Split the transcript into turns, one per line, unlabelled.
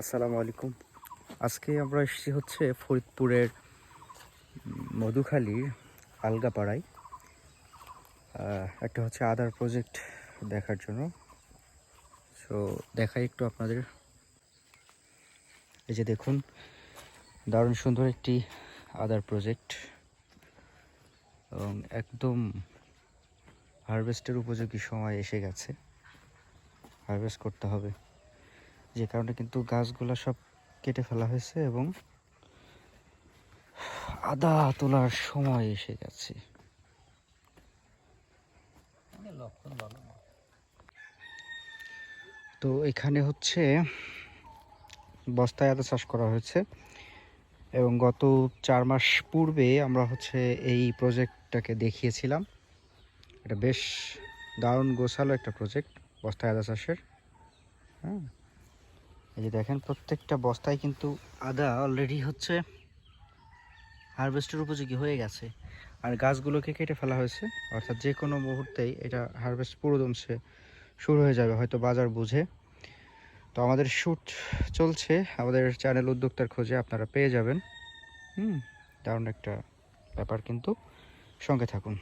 আসসালামু আলাইকুম। আজকে আমরা এসেছি হচ্ছে ফরিদপুরের মধুখালীর আলগাপাড়ায়। একটা হচ্ছে আদার প্রজেক্ট দেখার জন্য। সো দেখাই একটু আপনাদের। এই যে দেখুন, দারুণ সুন্দর একটি আদার প্রজেক্ট এবং একদম হারভেস্টের উপযোগী সময় এসে গেছে। হারভেস্ট করতে হবে। যে কারণে কিন্তু গাছগুলো সব কেটে ফেলা হয়েছে এবং আদা তোলার সময় এসে গেছে। তো এখানে হচ্ছে বস্তায় আদা চাষ করা হয়েছে এবং গত চার মাস পূর্বে আমরা হচ্ছে এই প্রজেক্টটাকে দেখিয়েছিলাম। এটা বেশ দারুণ গোছালো একটা প্রজেক্ট বস্তায় আদা চাষের। হ্যাঁ। এই যে দেখেন, প্রত্যেকটা বস্তায় কিন্তু আদা অলরেডি হচ্ছে হারভেস্টের উপযোগী হয়ে গেছে। আর গাছগুলোকে কেটে ফেলা হয়েছে। অর্থাৎ যে কোনো মুহূর্তেই এটা হারভেস্ট পুরোদমসে শুরু হয়ে যাবে, হয়তো বাজার বুঝে। তো আমাদের শ্যুট চলছে। আমাদের চ্যানেল উদ্যোক্তার খোঁজে আপনারা পেয়ে যাবেন। হুম, দারুণ একটা ব্যাপার কিন্তু। সঙ্গে থাকুন।